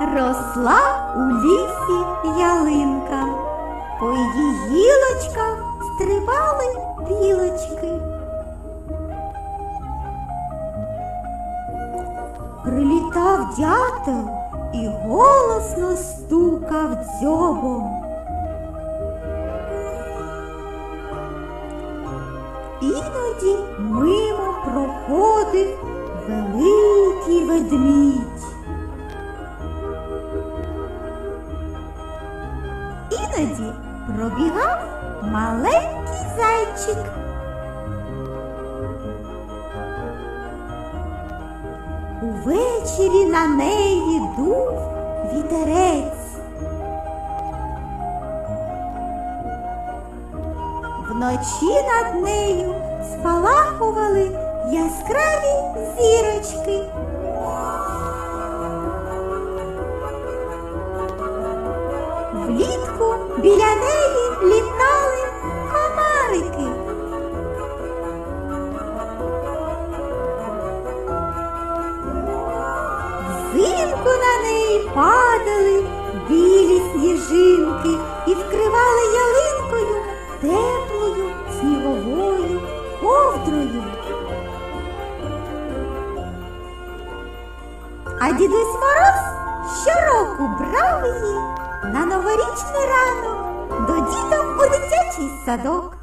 Росла у лісі ялинка, по її гілочках стрибали білочки. Прилітав дятел і голосно стукав дзьобом. Іноді мимо проходив великий ведмідь. Іноді пробігав маленький зайчик. Увечері на неї дув вітерець. Вночі над нею спалахували яскраві зірочки. Влітку біля неї літали комарики. Взимку на неї падали білі сніжинки і вкривали ялинкою теплою сніговою ковдрою. А дідусь Мороз щороку брав її на новорічний ранок до діток у дитячий садок.